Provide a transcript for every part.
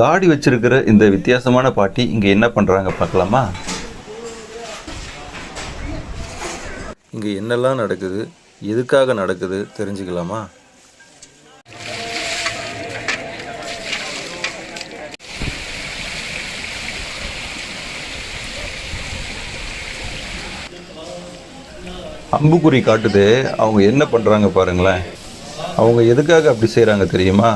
தாடி வச்சிருக்கிற இந்த வித்தியாசமான பாட்டி இங்கே என்ன பண்ணுறாங்க பார்க்கலாமா? இங்கே என்னெல்லாம் நடக்குது? எதுக்காக நடக்குது? தெரிஞ்சுக்கலாமா? அம்புக்குறி காட்டுது. அவங்க என்ன பண்ணுறாங்க பாருங்களேன். அவங்க எதுக்காக அப்படி செய்கிறாங்க தெரியுமா?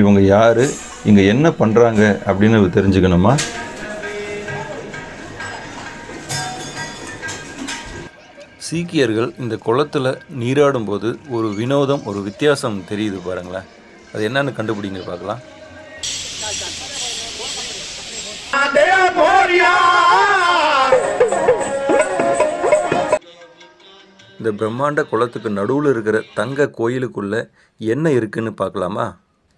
இவங்க யார்? இங்கே என்ன பண்ணுறாங்க அப்படின்னு தெரிஞ்சுக்கணுமா? சீக்கியர்கள் இந்த குளத்தில் நீராடும்போது ஒரு வினோதம் ஒரு வித்தியாசம் தெரியுது பாருங்களேன். அது என்னன்னு கண்டுபிடிங்க பார்க்கலாம். இந்த பிரம்மாண்ட குளத்துக்கு நடுவில் இருக்கிற தங்க கோயிலுக்குள்ள என்ன இருக்குன்னு பார்க்கலாமா?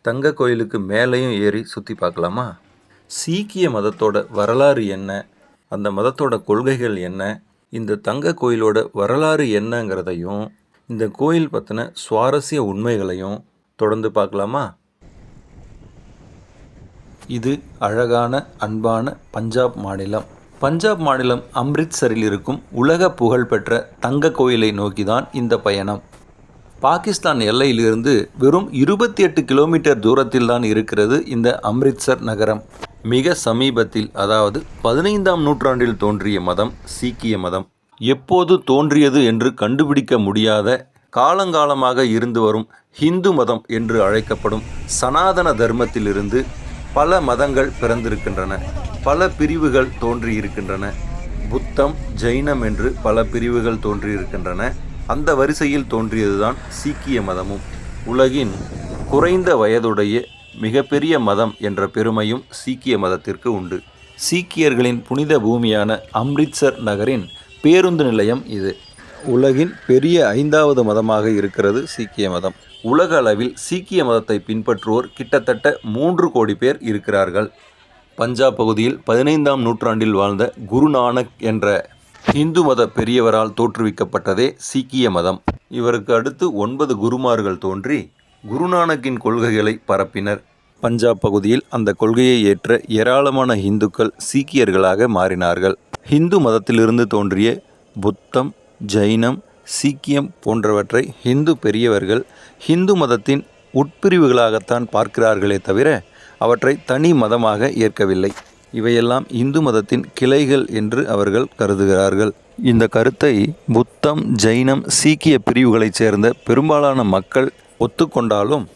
தங்க கோயிலுக்கு மேலேயும் ஏறி சுற்றி பார்க்கலாமா? சீக்கிய மதத்தோட வரலாறு என்ன? அந்த மதத்தோட கொள்கைகள் என்ன? இந்த தங்க கோயிலோட வரலாறு என்னங்கிறதையும் இந்த கோயில் பற்றின சுவாரஸ்ய உண்மைகளையும் தொடர்ந்து பார்க்கலாமா? இது அழகான அன்பான பஞ்சாப் மாநிலம். பஞ்சாப் மாநிலம் அம்ரித்சரில் இருக்கும் உலக புகழ்பெற்ற தங்க கோயிலை நோக்கிதான் இந்த பயணம். பாகிஸ்தான் எல்லையிலிருந்து வெறும் இருபத்தி எட்டு கிலோமீட்டர் தூரத்தில் தான் இருக்கிறது இந்த அம்ரித்சர் நகரம். மிக சமீபத்தில் அதாவது பதினைந்தாம் நூற்றாண்டில் தோன்றிய மதம் சீக்கிய மதம். எப்போது தோன்றியது என்று கண்டுபிடிக்க முடியாத காலங்காலமாக இருந்து வரும் ஹிந்து மதம் என்று அழைக்கப்படும் சனாதன தர்மத்திலிருந்து பல மதங்கள் பிறந்திருக்கின்றன. பல பிரிவுகள் தோன்றியிருக்கின்றன. புத்தம் ஜெயினம் என்று பல பிரிவுகள் தோன்றியிருக்கின்றன. அந்த வரிசையில் தோன்றியதுதான் சீக்கிய மதமும். உலகின் குறைந்த வயதுடைய மிகப்பெரிய மதம் என்ற பெருமையும் சீக்கிய மதத்திற்கு உண்டு. சீக்கியர்களின் புனித பூமியான அம்ரித்சர் நகரின் பேருந்து நிலையம் இது. உலகின் பெரிய ஐந்தாவது மதமாக இருக்கிறது சீக்கிய மதம். உலக அளவில் சீக்கிய மதத்தை பின்பற்றுவோர் கிட்டத்தட்ட மூன்று கோடி பேர் இருக்கிறார்கள். பஞ்சாப் பகுதியில் பதினைந்தாம் நூற்றாண்டில் வாழ்ந்த குருநானக் என்ற இந்து மத பெரியவரால் தோற்றுவிக்கப்பட்டதே சீக்கிய மதம். இவருக்கு அடுத்து ஒன்பது குருமார்கள் தோன்றி குருநானக்கின் கொள்கைகளை பரப்பினர். பஞ்சாப் பகுதியில் அந்த கொள்கையை ஏற்ற ஏராளமான இந்துக்கள் சீக்கியர்களாக மாறினார்கள். ஹிந்து மதத்திலிருந்து தோன்றிய புத்தம் ஜைனம் சீக்கியம் போன்றவற்றை ஹிந்து பெரியவர்கள் ஹிந்து மதத்தின் உட்பிரிவுகளாகத்தான் பார்க்கிறார்களே தவிர அவற்றை தனி மதமாக ஏற்கவில்லை. இவையெல்லாம் இந்து மதத்தின் கிளைகள் என்று அவர்கள் கருதுகிறார்கள். இந்த கருத்தை புத்தம் ஜைனம் சீக்கிய பிரிவுகளைச் சேர்ந்த பெரும்பாலான மக்கள் ஒத்துக்கொண்டாலும்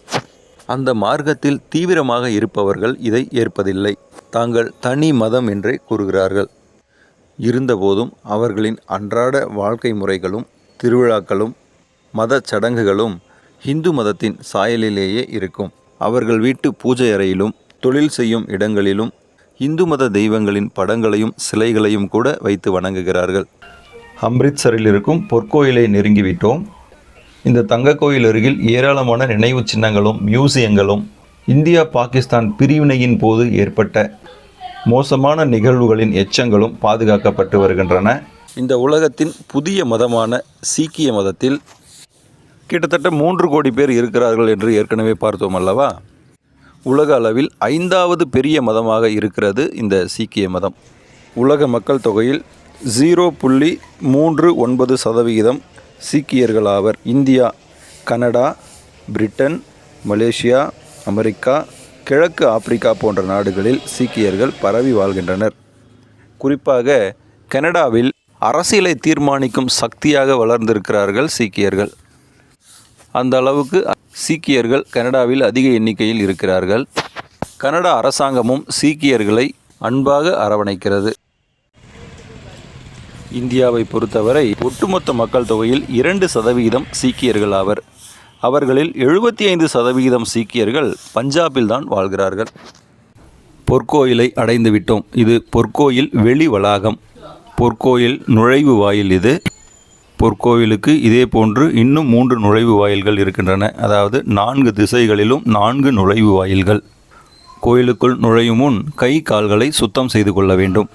அந்த மார்க்கத்தில் தீவிரமாக இருப்பவர்கள் இதை ஏற்பதில்லை. தாங்கள் தனி மதம் என்றே கூறுகிறார்கள். இருந்தபோதும் அவர்களின் அன்றாட வாழ்க்கை முறைகளும் திருவிழாக்களும் மத சடங்குகளும் இந்து மதத்தின் சாயலிலேயே இருக்கும். அவர்கள் வீட்டு பூஜை அறையிலும் தொழில் செய்யும் இடங்களிலும் இந்து மத தெய்வங்களின் படங்களையும் சிலைகளையும் கூட வைத்து வணங்குகிறார்கள். அம்ரித்சரில் இருக்கும் பொற்கோயிலை நெருங்கிவிட்டோம். இந்த தங்க கோயில் அருகில் ஏராளமான நினைவு சின்னங்களும் மியூசியங்களும் இந்தியா பாகிஸ்தான் பிரிவினையின் போது ஏற்பட்ட மோசமான நிகழ்வுகளின் எச்சங்களும் பாதுகாக்கப்பட்டு வருகின்றன. இந்த உலகத்தின் புதிய மதமான சீக்கிய மதத்தில் கிட்டத்தட்ட மூன்று கோடி பேர் இருக்கிறார்கள் என்று ஏற்கனவே பார்த்தோம் அல்லவா? உலக அளவில் ஐந்தாவது பெரிய மதமாக இருக்கிறது இந்த சீக்கிய மதம். உலக மக்கள் தொகையில் ஜீரோ புள்ளி மூன்று ஒன்பது சதவிகிதம் சீக்கியர்கள் ஆவர். India Canada Britain Malaysia America கிழக்கு ஆப்பிரிக்கா போன்ற நாடுகளில் சீக்கியர்கள் பரவி வாழ்கின்றனர். குறிப்பாக கனடாவில் அரசியலை தீர்மானிக்கும் சக்தியாக வளர்ந்திருக்கிறார்கள் சீக்கியர்கள். அந்த அளவுக்கு சீக்கியர்கள் கனடாவில் அதிக எண்ணிக்கையில் இருக்கிறார்கள். கனடா அரசாங்கமும் சீக்கியர்களை அன்பாக அரவணைக்கிறது. இந்தியாவை பொறுத்தவரை ஒட்டுமொத்த மக்கள் தொகையில் இரண்டு சதவிகிதம் சீக்கியர்கள் ஆவர். அவர்களில் எழுபத்தி ஐந்து சதவிகிதம் சீக்கியர்கள் பஞ்சாபில் தான் வாழ்கிறார்கள். பொற்கோயிலை அடைந்துவிட்டோம். இது பொற்கோயில் வெளி வளாகம் பொற்கோயில் நுழைவு வாயில் இது. பொற்கோவிலுக்கு இதே போன்று இன்னும் மூன்று நுழைவு வாயில்கள் இருக்கின்றன. அதாவது நான்கு திசைகளிலும் நான்கு நுழைவு வாயில்கள். கோயிலுக்குள் நுழையும் முன் கை கால்களை சுத்தம் செய்து கொள்ள வேண்டும்.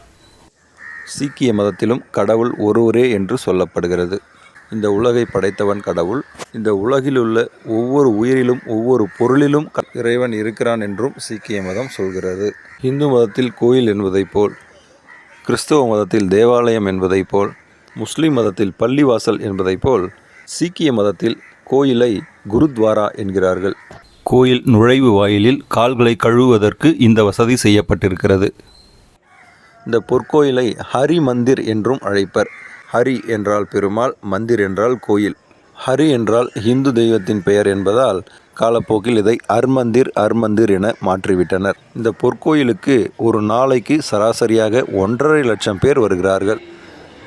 சீக்கிய மதத்திலும் கடவுள் ஒருவரே என்று சொல்லப்படுகிறது. இந்த உலகை படைத்தவன் கடவுள். இந்த உலகிலுள்ள ஒவ்வொரு உயிரிலும் ஒவ்வொரு பொருளிலும் க- இறைவன் இருக்கிறான் என்றும் சீக்கிய மதம் சொல்கிறது. இந்து மதத்தில் கோயில் என்பதைப் போல் கிறிஸ்தவ மதத்தில் தேவாலயம் என்பதைப் போல் முஸ்லிம் மதத்தில் பள்ளிவாசல் என்பதைப் போல் சீக்கிய மதத்தில் கோயிலை குருத்வாரா என்கிறார்கள். கோயில் நுழைவு வாயிலில் கால்களை கழுவுவதற்கு இந்த வசதி செய்யப்பட்டிருக்கிறது. இந்த பொற்கோயிலை ஹரி மந்திர் என்றும் அழைப்பர். ஹரி என்றால் பெருமாள் மந்திர் என்றால் கோயில். ஹரி என்றால் இந்து தெய்வத்தின் பெயர் என்பதால் காலப்போக்கில் இதை அர்மந்திர் அர்மந்திர் என மாற்றிவிட்டனர். இந்த பொற்கோயிலுக்கு ஒரு நாளைக்கு சராசரியாக ஒன்றரை லட்சம் பேர் வருகிறார்கள்.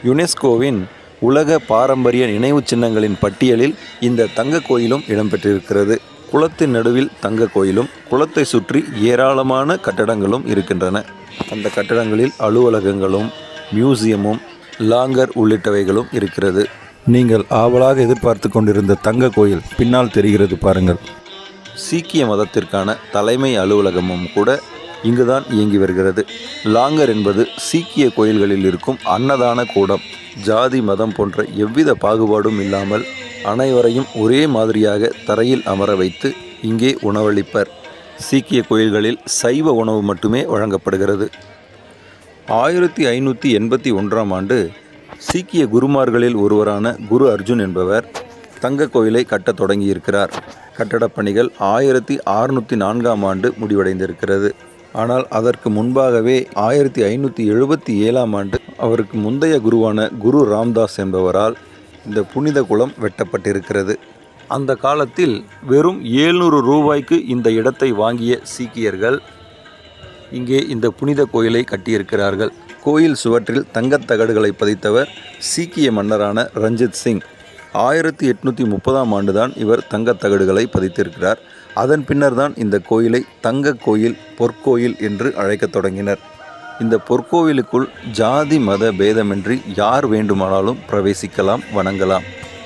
யுனெஸ்கோவின் உலக பாரம்பரிய நினைவுச் சின்னங்களின் பட்டியலில் இந்த தங்க கோயிலும் இடம்பெற்றிருக்கிறது. குளத்தின் நடுவில் தங்க கோயிலும் குளத்தை சுற்றி ஏராளமான கட்டடங்களும் இருக்கின்றன. அந்த கட்டடங்களில் அலுவலகங்களும் மியூசியமும் லாங்கர் உள்ளிட்டவைகளும் இருக்கிறது. நீங்கள் ஆவலாக எதிர்பார்த்து கொண்டிருந்த தங்க கோயில் பின்னால் தெரிகிறது பாருங்கள். சீக்கிய மதத்திற்கான தலைமை அலுவலகமும் கூட இங்குதான் இயங்கி வருகிறது. லாங்கர் என்பது சீக்கிய கோயில்களில் இருக்கும் அன்னதான கூடம். ஜாதி மதம் போன்ற எவ்வித பாகுபாடும் இல்லாமல் அனைவரையும் ஒரே மாதிரியாக தரையில் அமர வைத்து இங்கே உணவளிப்பர். சீக்கிய கோயில்களில் சைவ உணவு மட்டுமே வழங்கப்படுகிறது. ஆயிரத்தி ஐநூற்றி எண்பத்தி ஒன்றாம் ஆண்டு சீக்கிய குருமார்களில் ஒருவரான குரு அர்ஜுன் என்பவர் தங்க கோயிலை கட்டத் தொடங்கியிருக்கிறார். கட்டடப் பணிகள் ஆயிரத்தி அறுநூற்றி நான்காம் ஆண்டு முடிவடைந்திருக்கிறது. ஆனால் அதற்கு முன்பாகவே ஆயிரத்தி ஐநூற்றி எழுபத்தி ஏழாம் ஆண்டு அவருக்கு முந்தைய குருவான குரு ராம்தாஸ் என்பவரால் இந்த புனித குளம் வெட்டப்பட்டிருக்கிறது. அந்த காலத்தில் வெறும் ஏழ்நூறு ரூபாய்க்கு இந்த இடத்தை வாங்கிய சீக்கியர்கள் இங்கே இந்த புனித கோயிலை கட்டியிருக்கிறார்கள். கோயில் சுவற்றில் தங்கத் தகடுகளை பதித்தவர் சீக்கிய மன்னரான ரஞ்சித் சிங். ஆயிரத்தி எட்நூற்றி முப்பதாம் ஆண்டுதான் இவர் தங்கத் தகடுகளை பதித்திருக்கிறார். அதன் பின்னர் தான் இந்த கோயிலை தங்க கோயில் பொற்கோயில் என்று அழைக்கத் தொடங்கினர். இந்த பொற்கோவிலுக்குள் ஜாதி மத பேதமின்றி யார் வேண்டுமானாலும் பிரவேசிக்கலாம் வணங்கலாம்.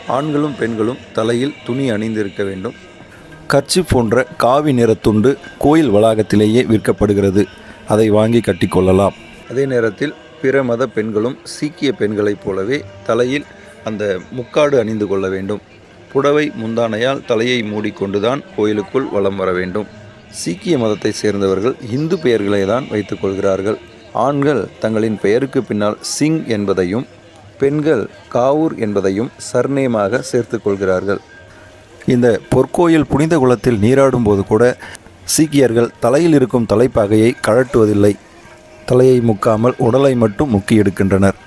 ஆண்களும் பெண்களும் தலையில் துணி அணிந்திருக்க வேண்டும். கர்ச்சி போன்ற காவி நிறத்துண்டு கோயில் வளாகத்திலேயே விற்கப்படுகிறது. அதை வாங்கி கட்டிக்கொள்ளலாம். அதே நேரத்தில் பிற மத பெண்களும் சீக்கிய பெண்களைப் போலவே தலையில் அந்த முக்காடு அணிந்து கொள்ள வேண்டும். புடவை முந்தானையால் தலையை மூடிக்கொண்டுதான் கோயிலுக்குள் வலம் வர வேண்டும். சீக்கிய மதத்தை சேர்ந்தவர்கள் இந்து பெயர்களை தான் வைத்துக் கொள்கிறார்கள். ஆண்கள் தங்களின் பெயருக்கு பின்னால் சிங் என்பதையும் பெண்கள் காவூர் என்பதையும் சர்நேமாக சேர்த்து கொள்கிறார்கள். இந்த பொற்கோயில் புனித குளத்தில் நீராடும் போது கூட சீக்கியர்கள் தலையில் இருக்கும் தலைப்பாகையை கழட்டுவதில்லை. தலையை முக்காமல் உடலை மட்டும் முக்கி எடுக்கின்றனர்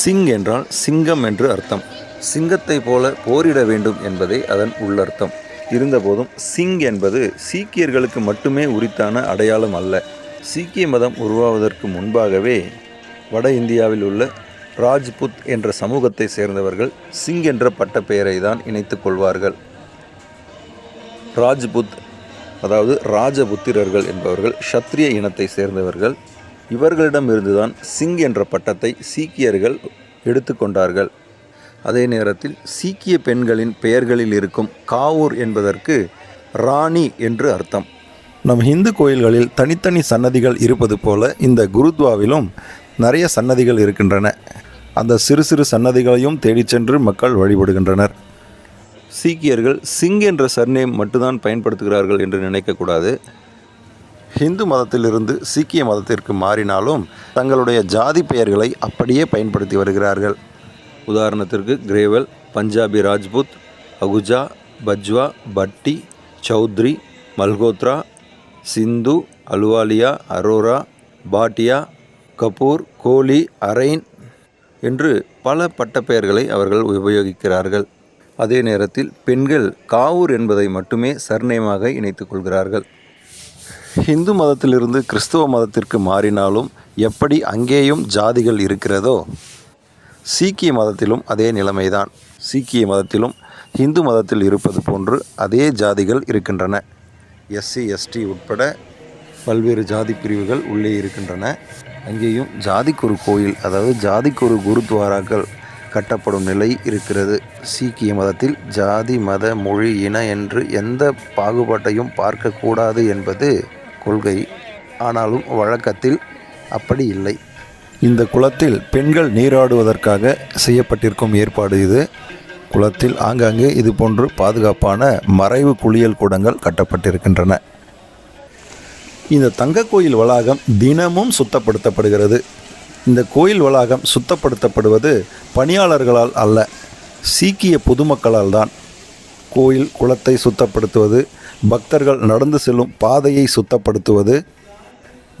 சிங் என்றால் சிங்கம் என்று அர்த்தம். சிங்கத்தை போல போரிட வேண்டும் என்பதே அதன் உள்ளர்த்தம். இருந்தபோதும் சிங் என்பது சீக்கியர்களுக்கு மட்டுமே உரித்தான அடையாளம் அல்ல. சீக்கிய மதம் உருவாவதற்கு முன்பாகவே வட இந்தியாவில் உள்ள ராஜ்புத் என்ற சமூகத்தை சேர்ந்தவர்கள் சிங் என்ற பட்ட பெயரை தான் இணைத்துக் கொள்வார்கள். ராஜ்புத் அதாவது ராஜபுத்திரர்கள் என்பவர்கள் ஷத்ரிய இனத்தை சேர்ந்தவர்கள் இவர்களிடமிருந்துதான் சிங் என்ற பட்டத்தை சீக்கியர்கள் எடுத்துக்கொண்டார்கள் அதே நேரத்தில் சீக்கிய பெண்களின் பெயர்களில் இருக்கும் காவூர் என்பதற்கு ராணி என்று அர்த்தம். நம் இந்து கோயில்களில் தனித்தனி சன்னதிகள் இருப்பது போல இந்த குருத்வாவிலும் நிறைய சன்னதிகள் இருக்கின்றன. அந்த சிறு சிறு சன்னதிகளையும் தேடிச் சென்று மக்கள் வழிபடுகின்றனர். சீக்கியர்கள் சிங் என்ற சர்நேம் மட்டும்தான் பயன்படுத்துகிறார்கள் என்று நினைக்கக்கூடாது. ஹிந்து மதத்திலிருந்து சீக்கிய மதத்திற்கு மாறினாலும் தங்களுடைய ஜாதி பெயர்களை அப்படியே பயன்படுத்தி வருகிறார்கள். உதாரணத்திற்கு கிரேவல் பஞ்சாபி ராஜ்புத் அகுஜா பஜ்வா பட்டி சௌத்ரி மல்கோத்ரா சிந்து அலுவாலியா அரோரா பாட்டியா கபூர் கோலி அரைன் என்று பல பட்டப்பெயர்களை அவர்கள் உபயோகிக்கிறார்கள். அதே நேரத்தில் பெண்கள் காவூர் என்பதை மட்டுமே சர்நேமாக இணைத்துக் ஹிந்து மதத்திலிருந்து கிறிஸ்துவ மதத்திற்கு மாறினாலும் எப்படி அங்கேயும் ஜாதிகள் இருக்கிறதோ சீக்கிய மதத்திலும் அதே நிலைமைதான். சீக்கிய மதத்திலும் ஹிந்து மதத்தில் இருப்பது போன்று அதே ஜாதிகள் இருக்கின்றன. எஸ்சி எஸ்டி உட்பட பல்வேறு ஜாதி பிரிவுகள் உள்ளே இருக்கின்றன. அங்கேயும் ஜாதிக்கொரு கோயில் அதாவது ஜாதிக்கொரு குருத்வாராக்கள் கட்டப்படும் நிலை இருக்கிறது. சீக்கிய மதத்தில் ஜாதி மத மொழி இன என்று எந்த பாகுபாட்டையும் பார்க்கக்கூடாது என்பது கொள்கை. ஆனாலும் வழக்கத்தில் அப்படி இல்லை. இந்த குளத்தில் பெண்கள் நீராடுவதற்காக செய்யப்பட்டிருக்கும் ஏற்பாடு இது. குளத்தில் ஆங்காங்கே இது போன்று பாதுகாப்பான மறைவு குளியல் கூடங்கள் கட்டப்பட்டிருக்கின்றன. இந்த தங்க கோயில் வளாகம் தினமும் சுத்தப்படுத்தப்படுகிறது. இந்த கோயில் வளாகம் சுத்தப்படுத்தப்படுவது பணியாளர்களால் அல்ல சீக்கிய பொதுமக்களால் தான். கோயில் குளத்தை சுத்தப்படுத்துவது பக்தர்கள் நடந்து செல்லும் பாதையை சுத்தப்படுத்துவது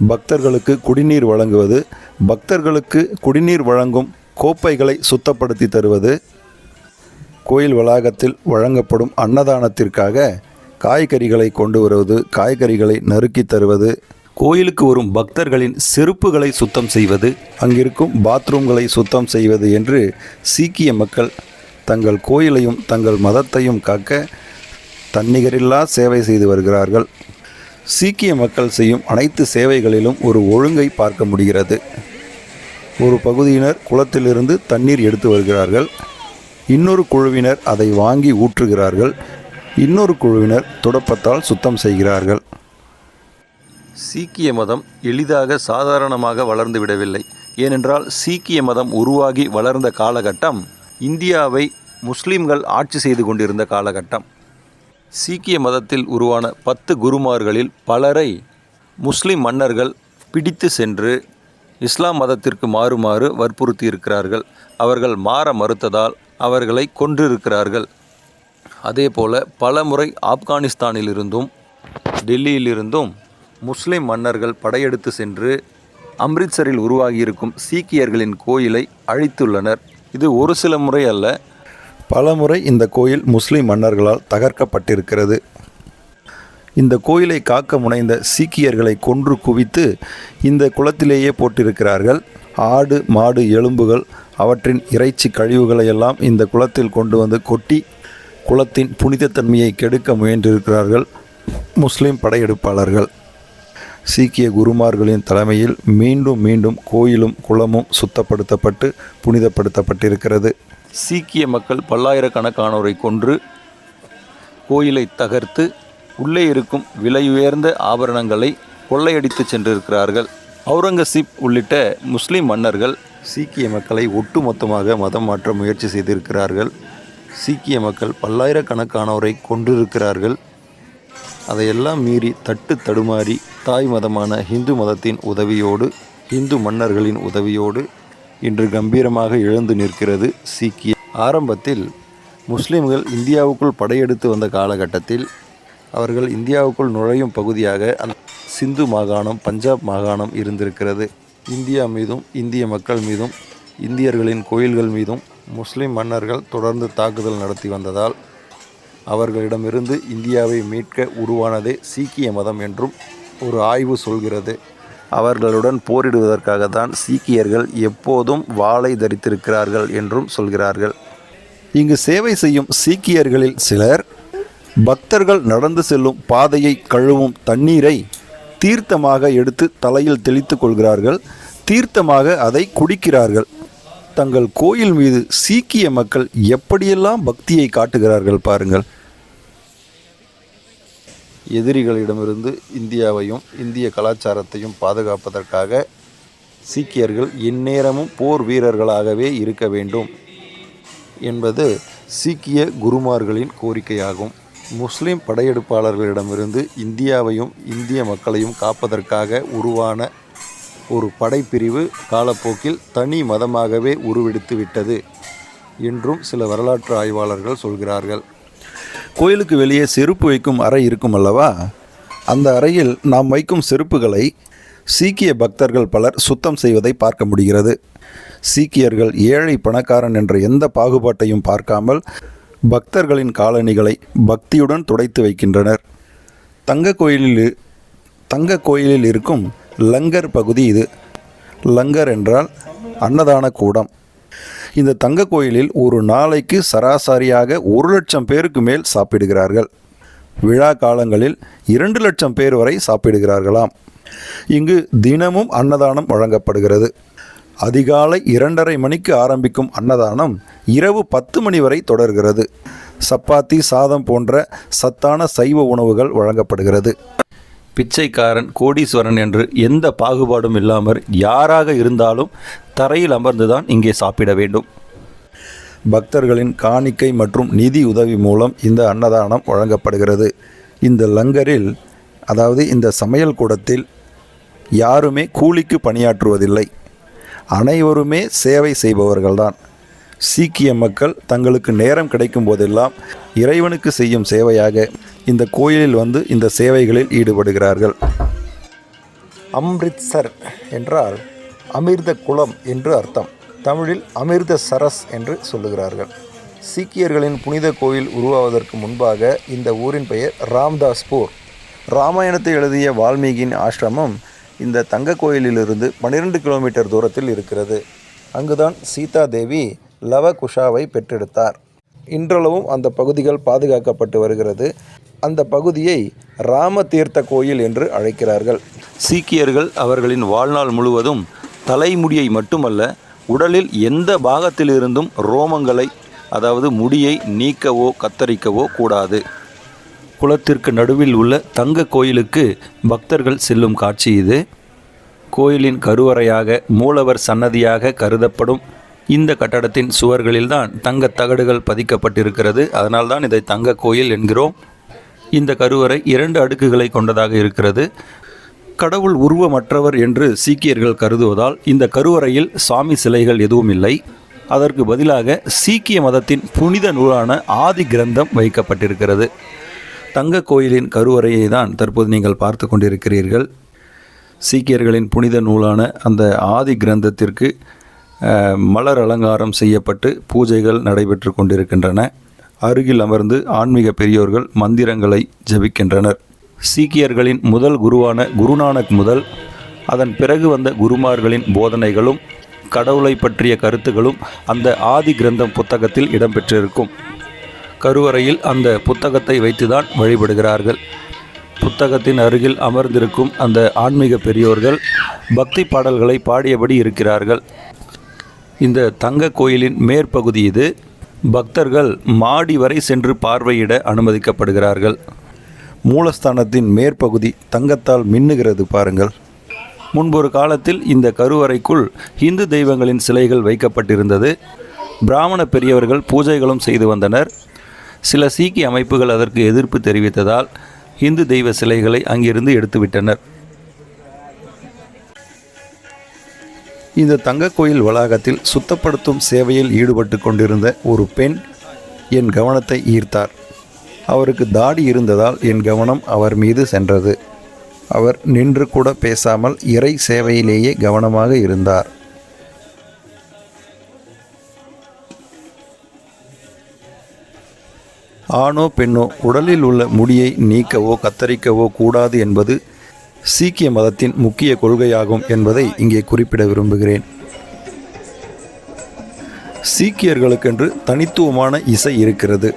பக்தர்களுக்கு குடிநீர் வழங்குவது பக்தர்களுக்கு குடிநீர் வழங்கும் கோப்பைகளை சுத்தப்படுத்தி தருவது கோயில் வளாகத்தில் வழங்கப்படும் அன்னதானத்திற்காக காய்கறிகளை கொண்டு வருவது காய்கறிகளை நறுக்கி தருவது கோயிலுக்கு வரும் பக்தர்களின் செருப்புகளை சுத்தம் செய்வது அங்கிருக்கும் பாத்ரூம்களை சுத்தம் செய்வது என்று சீக்கிய மக்கள் தங்கள் கோயிலையும் தங்கள் மதத்தையும் காக்க தன்னிகரில்லா சேவை செய்து வருகிறார்கள். சீக்கிய மக்கள் செய்யும் அனைத்து சேவைகளிலும் ஒரு ஒழுங்கை பார்க்க முடிகிறது. ஒரு பகுதியினர் குளத்திலிருந்து தண்ணீர் எடுத்து வருகிறார்கள். இன்னொரு குழுவினர் அதை வாங்கி ஊற்றுகிறார்கள். இன்னொரு குழுவினர் துடப்பத்தால் சுத்தம் செய்கிறார்கள். சீக்கிய மதம் எளிதாக சாதாரணமாக வளர்ந்து விடவில்லை. ஏனென்றால் சீக்கிய மதம் உருவாகி வளர்ந்த காலகட்டம் இந்தியாவை முஸ்லீம்கள் ஆட்சி செய்து கொண்டிருந்த காலகட்டம். சீக்கிய மதத்தில் உருவான பத்து குருமார்களில் பலரை முஸ்லிம் மன்னர்கள் பிடித்து சென்று இஸ்லாம் மதத்திற்கு மாறுமாறு வற்புறுத்தி இருக்கிறார்கள் அவர்கள் மாற மறுத்ததால் அவர்களை கொன்றிருக்கிறார்கள். அதேபோல பலமுறை ஆப்கானிஸ்தானிலிருந்தும் டெல்லியிலிருந்தும் முஸ்லிம் மன்னர்கள் படையெடுத்து சென்று அம்ரித்சரில் உருவாகியிருக்கும் சீக்கியர்களின் கோயிலை அழித்துள்ளனர். இது ஒரு சில முறை அல்ல. பலமுறை இந்த கோயில் முஸ்லிம் மன்னர்களால் தகர்க்கப்பட்டிருக்கிறது. இந்த கோயிலை காக்க முனைந்த சீக்கியர்களை கொன்று குவித்து இந்த குளத்திலேயே போட்டிருக்கிறார்கள். ஆடு மாடு எலும்புகள் அவற்றின் இறைச்சி கழிவுகளை எல்லாம் இந்த குளத்தில் கொண்டு வந்து கொட்டி குளத்தின் புனிதத்தன்மையை கெடுக்க முயன்றிருக்கிறார்கள் முஸ்லிம் படையெடுப்பாளர்கள். சீக்கிய குருமார்களின் தலைமையில் மீண்டும் மீண்டும் கோயிலும் குளமும் சுத்தப்படுத்தப்பட்டு புனிதப்படுத்தப்பட்டிருக்கிறது. சீக்கிய மக்கள் பல்லாயிரக்கணக்கானோரை கொன்று கோயிலை தகர்த்து உள்ளே இருக்கும் விலையுயர்ந்த ஆபரணங்களை கொள்ளையடித்து சென்றிருக்கிறார்கள். அவுரங்கசீப் உள்ளிட்ட முஸ்லிம் மன்னர்கள் சீக்கிய மக்களை ஒட்டுமொத்தமாக மதம் மாற்ற முயற்சி செய்திருக்கிறார்கள். சீக்கிய மக்கள் பல்லாயிரக்கணக்கானோரை கொன்றிருக்கிறார்கள். அதையெல்லாம் மீறி தட்டு தடுமாறி தாய் மதமான ஹிந்து மதத்தின் உதவியோடு இந்து மன்னர்களின் உதவியோடு இன்று கம்பீரமாக எழுந்து நிற்கிறது சீக்கிய ஆரம்பத்தில் முஸ்லிம்கள் இந்தியாவுக்குள் படையெடுத்து வந்த காலகட்டத்தில் அவர்கள் இந்தியாவுக்குள் நுழையும் பகுதியாக அந்த சிந்து மாகாணம் பஞ்சாப் மாகாணம் இருந்திருக்கிறது. இந்தியா மீதும் இந்திய மக்கள் மீதும் இந்தியர்களின் கோயில்கள் மீதும் முஸ்லிம் மன்னர்கள் தொடர்ந்து தாக்குதல் நடத்தி வந்ததால் அவர்களிடமிருந்து இந்தியாவை மீட்க உருவானதே சீக்கிய மதம் என்றும் ஒரு ஆய்வு சொல்கிறது. அவர்களுடன் போரிடுவதற்காக தான் சீக்கியர்கள் எப்போதும் வாளை தரித்திருக்கிறார்கள் என்றும் சொல்கிறார்கள். இங்கு சேவை செய்யும் சீக்கியர்களில் சிலர் பக்தர்கள் நடந்து செல்லும் பாதையை கழுவும் தண்ணீரை தீர்த்தமாக எடுத்து தலையில் தெளித்துக் கொள்கிறார்கள். தீர்த்தமாக அதை குடிக்கிறார்கள். தங்கள் கோயில் மீது சீக்கிய மக்கள் எப்படியெல்லாம் பக்தியை காட்டுகிறார்கள் பாருங்கள். எதிரிகளிடமிருந்து இந்தியாவையும் இந்திய கலாச்சாரத்தையும் பாதுகாப்பதற்காக சீக்கியர்கள் எந்நேரமும் போர் வீரர்களாகவே இருக்க வேண்டும் என்பது சீக்கிய குருமார்களின் கோரிக்கையாகும். முஸ்லிம் படையெடுப்பாளர்களிடமிருந்து இந்தியாவையும் இந்திய மக்களையும் காப்பதற்காக உருவான ஒரு படைப்பிரிவு காலப்போக்கில் தனி மதமாகவே உருவெடுத்து விட்டது என்றும் சில வரலாற்று ஆய்வாளர்கள் சொல்கிறார்கள். கோயிலுக்கு வெளியே செருப்பு வைக்கும் அறை இருக்கும் அல்லவா? அந்த அறையில் நாம் வைக்கும் செருப்புகளை சீக்கிய பக்தர்கள் பலர் சுத்தம் செய்வதை பார்க்க முடிகிறது. சீக்கியர்கள் ஏழை பணக்காரன் என்ற எந்த பாகுபாட்டையும் பார்க்காமல் பக்தர்களின் காலணிகளை பக்தியுடன் துடைத்து வைக்கின்றனர். தங்க கோயிலில் தங்க கோயிலில் இருக்கும் லங்கர் பகுதி இது. லங்கர் என்றால் அன்னதான கூடம். இந்த தங்க கோயிலில் ஒரு நாளைக்கு சராசரியாக ஒரு லட்சம் பேருக்கு மேல் சாப்பிடுகிறார்கள். விழா காலங்களில் இரண்டு லட்சம் பேர் வரை சாப்பிடுகிறார்களாம். இங்கு தினமும் அன்னதானம் வழங்கப்படுகிறது. அதிகாலை இரண்டரை மணிக்கு ஆரம்பிக்கும் அன்னதானம் இரவு பத்து மணி வரை தொடர்கிறது. சப்பாத்தி சாதம் போன்ற சத்தான சைவ உணவுகள் வழங்கப்படுகிறது. பிச்சைக்காரன் கோடீஸ்வரன் என்று எந்த பாகுபாடும் இல்லாமல் யாராக இருந்தாலும் தரையில் அமர்ந்துதான் இங்கே சாப்பிட வேண்டும். பக்தர்களின் காணிக்கை மற்றும் நிதி உதவி மூலம் இந்த அன்னதானம் வழங்கப்படுகிறது. இந்த லங்கரில் அதாவது இந்த சமையல் கூடத்தில் யாருமே கூலிக்கு பணியாற்றுவதில்லை. அனைவருமே சேவை செய்பவர்கள்தான். சீக்கிய மக்கள் தங்களுக்கு நேரம் கிடைக்கும் போதெல்லாம் இறைவனுக்கு செய்யும் சேவையாக இந்த கோயிலில் வந்து இந்த சேவைகளில் ஈடுபடுகிறார்கள். அம்ரித்சர் என்றால் அமிர்த குளம் என்று அர்த்தம். தமிழில் அமிர்த சரஸ் என்று சொல்லுகிறார்கள். சீக்கியர்களின் புனித கோயில் உருவாவதற்கு முன்பாக இந்த ஊரின் பெயர் ராம்தாஸ்பூர். ராமாயணத்தை எழுதிய வால்மீகியின் ஆசிரமம் இந்த தங்க கோயிலிலிருந்து 12 கிலோமீட்டர் தூரத்தில் இருக்கிறது. அங்குதான் சீதா தேவி லவ குஷாவை பெற்றெடுத்தார். இன்றளவும் அந்த பகுதிகள் பாதுகாக்கப்பட்டு வருகிறது. அந்த பகுதியை ராமதீர்த்த கோயில் என்று அழைக்கிறார்கள். சீக்கியர்கள் அவர்களின் வாழ்நாள் முழுவதும் தலைமுடியை மட்டுமல்ல உடலில் எந்த பாகத்திலிருந்தும் ரோமங்களை அதாவது முடியை நீக்கவோ கத்தரிக்கவோ கூடாது. குளத்திற்கு நடுவில் உள்ள தங்க கோயிலுக்கு பக்தர்கள் செல்லும் காட்சி இது. கோயிலின் கருவறையாக மூலவர் சன்னதியாக கருதப்படும் இந்த கட்டடத்தின் சுவர்களில்தான் தங்கத் தகடுகள் பதிக்கப்பட்டிருக்கிறது. அதனால்தான் இதை தங்க கோயில் என்கிறோம். இந்த கருவறை இரண்டு அடுக்குகளை கொண்டதாக இருக்கிறது. கடவுள் உருவமற்றவர் என்று சீக்கியர்கள் கருதுவதால் இந்த கருவறையில் சாமி சிலைகள் எதுவும் இல்லை. அதற்கு பதிலாக சீக்கிய மதத்தின் புனித நூலான ஆதி கிரந்தம் வைக்கப்பட்டிருக்கிறது. தங்க கோயிலின் கருவறையை தான் தற்போது நீங்கள் பார்த்து கொண்டிருக்கிறீர்கள். சீக்கியர்களின் புனித நூலான அந்த ஆதி கிரந்தத்திற்கு மலர் அலங்காரம் செய்யப்பட்டு பூஜைகள் நடைபெற்று கொண்டிருக்கின்றன. அருகில் அமர்ந்து ஆன்மீக பெரியோர்கள் மந்திரங்களை ஜெபிக்கின்றனர். சீக்கியர்களின் முதல் குருவான குருநானக் முதல் அதன் பிறகு வந்த குருமார்களின் போதனைகளும் கடவுளை பற்றிய கருத்துகளும் அந்த ஆதி கிரந்தம் புத்தகத்தில் இடம்பெற்றிருக்கும். கருவறையில் அந்த புத்தகத்தை வைத்துதான் வழிபடுகிறார்கள். புத்தகத்தின் அருகில் அமர்ந்திருக்கும் அந்த ஆன்மீக பெரியோர்கள் பக்தி பாடல்களை பாடியபடி இருக்கிறார்கள். இந்த தங்க கோயிலின் மேற்பகுதி இது. பக்தர்கள் மாடி வரை சென்று பார்வையிட அனுமதிக்கப்படுகிறார்கள். மூலஸ்தானத்தின் மேற்பகுதி தங்கத்தால் மின்னுகிறது பாருங்கள். முன்பொரு காலத்தில் இந்த கருவறைக்குள் இந்து தெய்வங்களின் சிலைகள் வைக்கப்பட்டிருந்தது. பிராமண பெரியவர்கள் பூஜைகளும் செய்து வந்தனர். சில சீக்கிய அமைப்புகள் அதற்கு எதிர்ப்பு தெரிவித்ததால் இந்து தெய்வ சிலைகளை அங்கிருந்து எடுத்துவிட்டனர். இந்த தங்க கோயில் வளாகத்தில் சுத்தப்படுத்தும் சேவையில் ஈடுபட்டு கொண்டிருந்த ஒரு பெண் என் கவனத்தை ஈர்த்தார். அவருக்கு தாடி இருந்ததால் என் கவனம் அவர் மீது சென்றது. அவர் நின்று கூட பேசாமல் இறை சேவையிலேயே கவனமாக இருந்தார். ஆணோ பெண்ணோ உடலில் உள்ள முடியை நீக்கவோ கத்தரிக்கவோ கூடாது என்பது சீக்கிய மதத்தின் முக்கிய கொள்கையாகும் என்பதை இங்கே குறிப்பிட விரும்புகிறேன். சீக்கியர்களுக்கென்று தனித்துவமான இசை இருக்கிறது.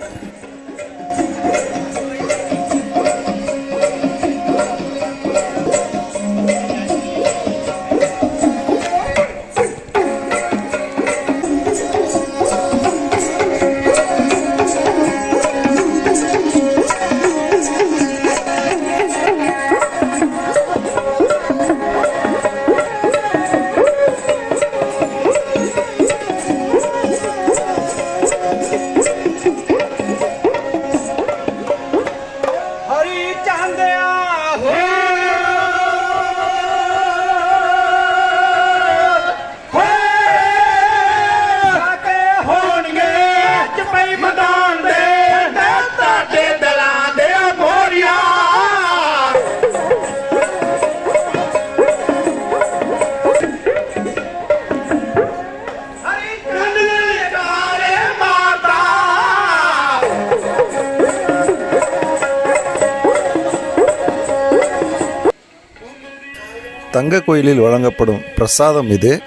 தங்க கோயிலில் வழங்கப்படும் பிரசாதம் இது.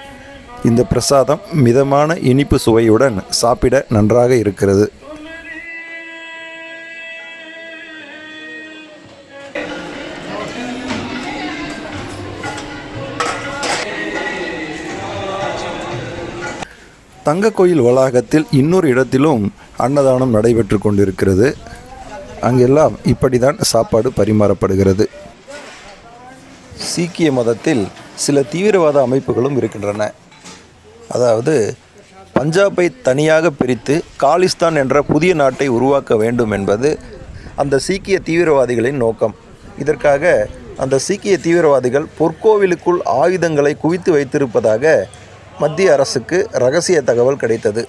இந்த பிரசாதம் மிதமான இனிப்பு சுவையுடன் சாப்பிட நன்றாக இருக்கிறது. தங்க கோயில் வளாகத்தில் இன்னொரு இடத்திலும் அன்னதானம் நடைபெற்று கொண்டிருக்கிறது. அங்கெல்லாம் இப்படிதான் சாப்பாடு பரிமாறப்படுகிறது. சீக்கிய மதத்தில் சில தீவிரவாத அமைப்புகளும் இருக்கின்றன. அதாவது பஞ்சாபை தனியாக பிரித்து காலிஸ்தான் என்ற புதிய நாட்டை உருவாக்க வேண்டும் என்பது அந்த சீக்கிய தீவிரவாதிகளின் நோக்கம். இதற்காக அந்த சீக்கிய தீவிரவாதிகள் பொற்கோவிலுக்குள் ஆயுதங்களை குவித்து வைத்திருப்பதாக மத்திய அரசுக்கு ரகசிய தகவல் கிடைத்தது.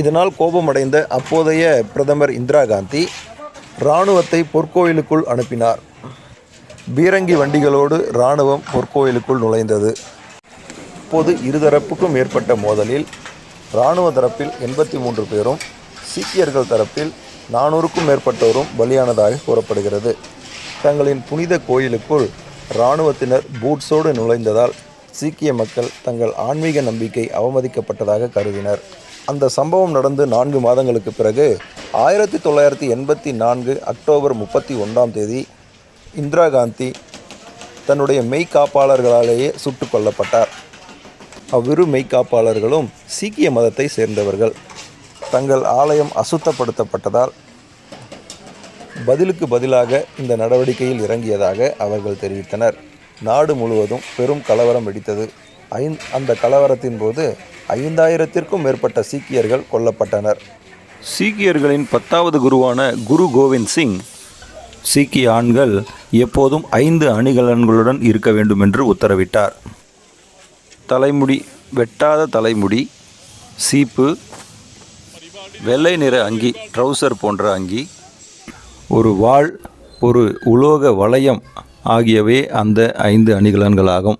இதனால் கோபமடைந்த அப்போதைய பிரதமர் இந்திரா காந்தி இராணுவத்தை பொற்கோவிலுக்குள் அனுப்பினார். பீரங்கி வண்டிகளோடு இராணுவம் பொற்கோவிலுக்குள் நுழைந்தது. அப்போது இருதரப்புக்கும் ஏற்பட்ட மோதலில் இராணுவ தரப்பில் எண்பத்தி மூன்று பேரும் சீக்கியர்கள் தரப்பில் நானூறுக்கும் மேற்பட்டோரும் பலியானதாக கூறப்படுகிறது. தங்களின் புனித கோயிலுக்குள் இராணுவத்தினர் பூட்ஸோடு நுழைந்ததால் சீக்கிய மக்கள் தங்கள் ஆன்மீக நம்பிக்கை அவமதிக்கப்பட்டதாக கருதினர். அந்த சம்பவம் நடந்து நான்கு மாதங்களுக்கு பிறகு ஆயிரத்தி தொள்ளாயிரத்தி எண்பத்தி நான்கு அக்டோபர் முப்பத்தி ஒன்றாம் தேதி இந்திரா காந்தி தன்னுடைய மெய்காப்பாளர்களாலேயே சுட்டுக் கொல்லப்பட்டார். அவ்விரு மெய்காப்பாளர்களும் சீக்கிய மதத்தை சேர்ந்தவர்கள். தங்கள் ஆலயம் அசுத்தப்படுத்தப்பட்டதால் பதிலுக்கு பதிலாக இந்த நடவடிக்கையில் இறங்கியதாக அவர்கள் தெரிவித்தனர். நாடு முழுவதும் பெரும் கலவரம் வெடித்தது. ஐந் அந்த கலவரத்தின் போது ஐந்தாயிரத்திற்கும் மேற்பட்ட சீக்கியர்கள் கொல்லப்பட்டனர். சீக்கியர்களின் பத்தாவது குருவான குரு கோவிந்த் சிங் சீக்கிய ஆண்கள் எப்போதும் ஐந்து அணிகலன்களுடன் இருக்க வேண்டும் என்று உத்தரவிட்டார். தலைமுடி வெட்டாத தலைமுடி சீப்பு வெள்ளை நிற அங்கி ட்ரௌசர் போன்ற அங்கி ஒரு வாள் ஒரு உலோக வளையம் ஆகியவை அந்த ஐந்து அணிகலன்களாகும்.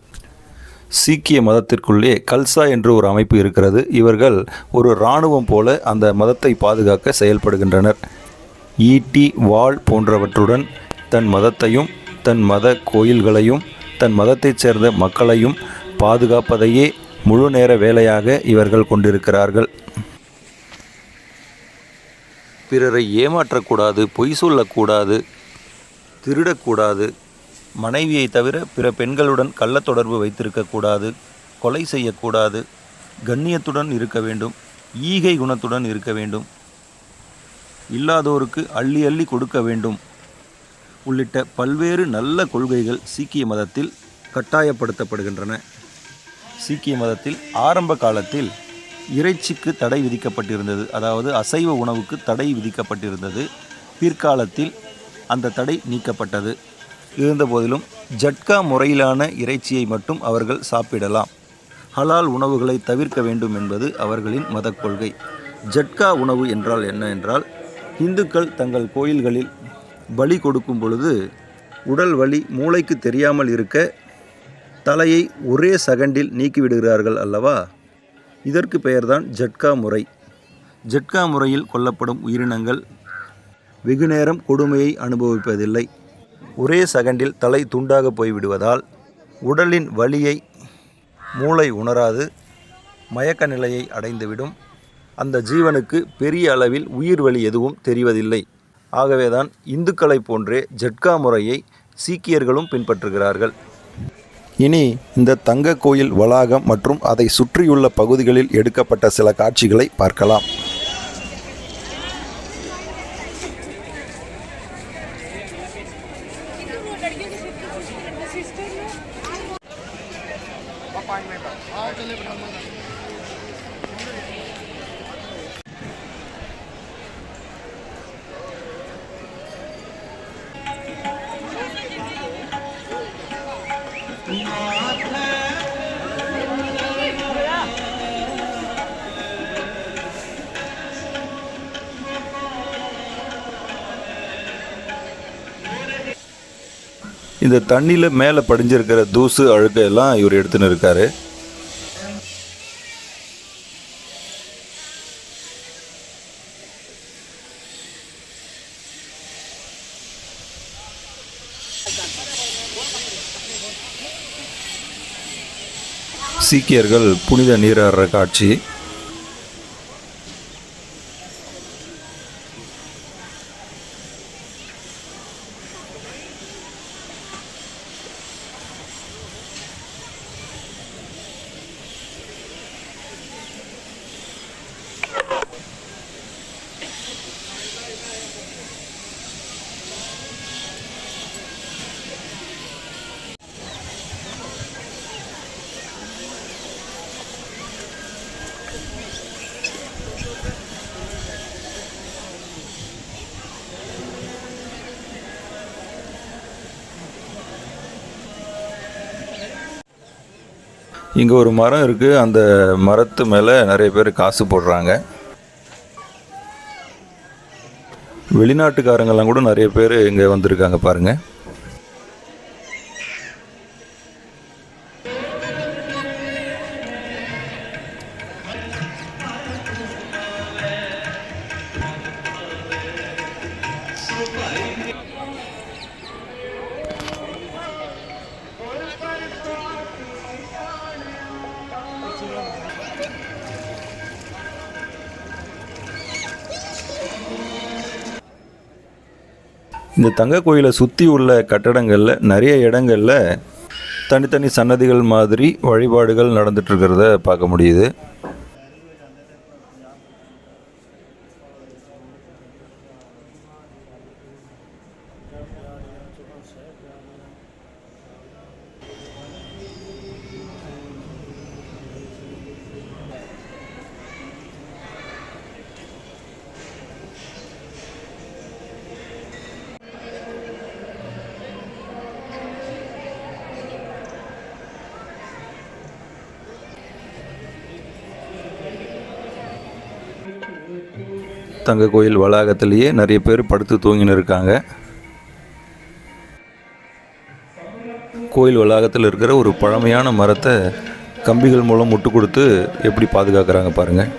சீக்கிய மதத்திற்குள்ளே கல்சா என்று ஒரு அமைப்பு இருக்கிறது. இவர்கள் ஒரு இராணுவம் போல அந்த மதத்தை பாதுகாக்க செயல்படுகின்றனர். ஈட்டி வாள் போன்றவற்றுடன் தன் மதத்தையும் தன் மத கோயில்களையும் தன் மதத்தைச் சேர்ந்த மக்களையும் பாதுகாப்பதையே முழு நேர வேலையாக இவர்கள் கொண்டிருக்கிறார்கள். பிறரை ஏமாற்றக்கூடாது பொய் சொல்லக்கூடாது திருடக்கூடாது மனைவியை தவிர பிற பெண்களுடன் கள்ளத் தொடர்பு வைத்திருக்கக்கூடாது கொலை செய்யக்கூடாது கண்ணியத்துடன் இருக்க வேண்டும் ஈகை குணத்துடன் இருக்க வேண்டும் இல்லாதோருக்கு அள்ளி அள்ளி கொடுக்க வேண்டும். உள்ளிட்ட பல்வேறு நல்ல கொள்கைகள் சீக்கிய மதத்தில் கட்டாயப்படுத்தப்படுகின்றன. சீக்கிய மதத்தில் ஆரம்ப காலத்தில் இறைச்சிக்கு தடை விதிக்கப்பட்டிருந்தது. அதாவது அசைவ உணவுக்கு தடை விதிக்கப்பட்டிருந்தது. பிற்காலத்தில் அந்த தடை நீக்கப்பட்டது. இருந்தபோதிலும் ஜட்கா முறையிலான இறைச்சியை மட்டும் அவர்கள் சாப்பிடலாம். ஹலால் உணவுகளை தவிர்க்க வேண்டும் என்பது அவர்களின் மதக் கொள்கை. ஜட்கா உணவு என்றால் என்ன? என்றால் இந்துக்கள் தங்கள் கோயில்களில் பலி கொடுக்கும் பொழுது உடல் வலி மூளைக்கு தெரியாமல் இருக்க தலையை ஒரே சகண்டில் நீக்கிவிடுகிறார்கள் அல்லவா? இதற்கு பெயர்தான் ஜட்கா முறை. ஜட்கா முறையில் கொல்லப்படும் உயிரினங்கள் வெகுநேரம் கொடுமையை அனுபவிப்பதில்லை. ஒரே சகண்டில் தலை துண்டாக போய்விடுவதால் உடலின் வலியை மூளை உணராது மயக்க நிலையை அடைந்துவிடும். அந்த ஜீவனுக்கு பெரிய அளவில் உயிர் வழி எதுவும் தெரிவதில்லை. ஆகவேதான் இந்துக்களைப் போன்றே ஜட்கா முறையை சீக்கியர்களும் பின்பற்றுகிறார்கள். இனி இந்த தங்க கோயில் வளாகம் மற்றும் அதை சுற்றியுள்ள பகுதிகளில் எடுக்கப்பட்ட சில காட்சிகளை பார்க்கலாம். இந்த தண்ணியில் மேலே படிஞ்சிருக்கிற தூசு அழுக்கையெல்லாம் எல்லாம் இவர் எடுத்துன்னு இருக்காரு. சீக்கியர்கள் புனித நீராடுற காட்சி. இங்கே ஒரு மரம் இருக்குது அந்த மரத்து மேலே நிறைய பேர் காசு போடுறாங்க. வெளிநாட்டுக்காரங்கெல்லாம் கூட நிறைய பேர் இங்கே வந்திருக்காங்க பாருங்கள் இந்த தங்க கோயிலை சுற்றி உள்ள கட்டடங்களில் நிறைய இடங்களில் தனித்தனி சன்னதிகள் மாதிரி வழிபாடுகள் நடந்துட்டு இருக்கிறத பார்க்க முடியுது. தங்க கோயில் வளாகத்திலேயே நிறைய பேர் படுத்து தூங்கின்னு இருக்காங்க கோயில் வளாகத்தில் இருக்கிற ஒரு பழமையான மரத்தை கம்பிகள் மூலம் முட்டு கொடுத்து எப்படி பாதுகாக்கிறாங்க பாருங்கள்